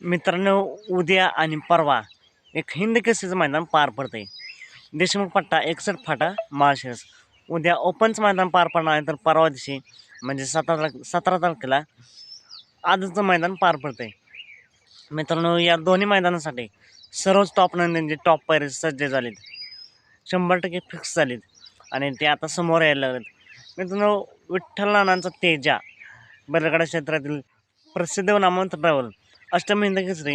मित्रांनो उद्या आणि परवा एक हिंद केसरीचं मैदान पार पडतं आहे देशमुख पट्टा एकसठ फाटा माळशिरस. उद्या ओपनचं मैदान पार पडणार आहे तर परवा दिवशी म्हणजे सतरा सतरा तारखेला आजचं मैदान पार पडतं आहे मित्रांनो या दोन्ही मैदानासाठी सर्वच टॉप नंदनचे टॉप पैरे सज्ज झालेत. शंभर टक्के फिक्स झालेत आणि ते आता समोर यायला लागलेत. मित्रांनो विठ्ठल नानांचा तेजा बैलगाडा क्षेत्रातील प्रसिद्ध नामवंत ट्रॅव्हल अष्टमी हिंद केसरी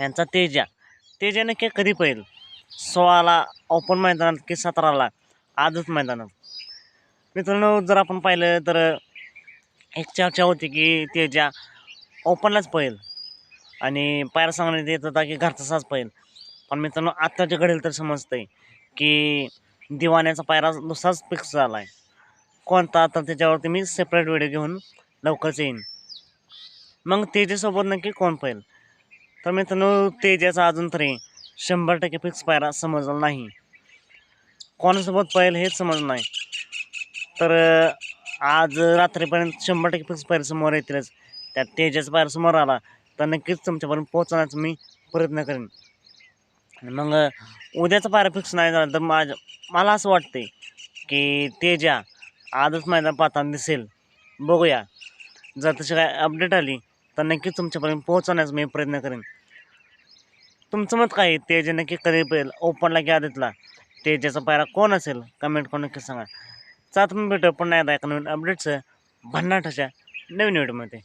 यांचा तेजा. तेजा नक्की कधी पहिल सोळाला ओपन मैदानात की सतराला? आजच मैदानात. मित्रांनो जर आपण पाहिलं तर एक चर्चा होती की तेजा ओपनलाच पहिल आणि पायरा सांगण्यात येत होता की घरचा साज पाहिजे पण मित्रांनो आत्ताच्या घडेल तर समजतंय की दिवाण्याचा पायरा दुसराच फिक्स झाला आहे कोणता? तर त्याच्यावरती मी सेपरेट व्हिडिओ घेऊन लवकरच येईन. मग तेजेसोबत नक्की कोण पाहिल? तर मित्रांनो तेजाचा अजून तरी शंभर टक्के फिक्स पायरा समजला नाही. कोणासोबत पाहिल हेच समजलं नाही. तर आज रात्रीपर्यंत शंभर टक्के फिक्स पायरा समोर येतीलच. त्यात तेजाचा पायरा समोर आला तर नक्कीच तुमच्यापर्यंत पोहोचण्याचा मी प्रयत्न करेन. मग उद्याचा पायरा फिक्स नाही झाला तर माझ्या मला असं वाटते की तेजा आजच मैदान पाहताना दिसेल. बघूया. जर तशी काय अपडेट आली तर नक्कीच तुमच्यापर्यंत पोहोचवण्याचा मी प्रयत्न करेन. तुमचं मत काय ते जे नक्की कधी पेल ओपनला की आदितला? ज्याचा पायरा कोण असेल? कमेंट करून नक्की सांगा. चात तुम्ही भेटू पण नाही एका नवीन अपडेटचं भन्नाटाच्या नवीन व्हिडिओमध्ये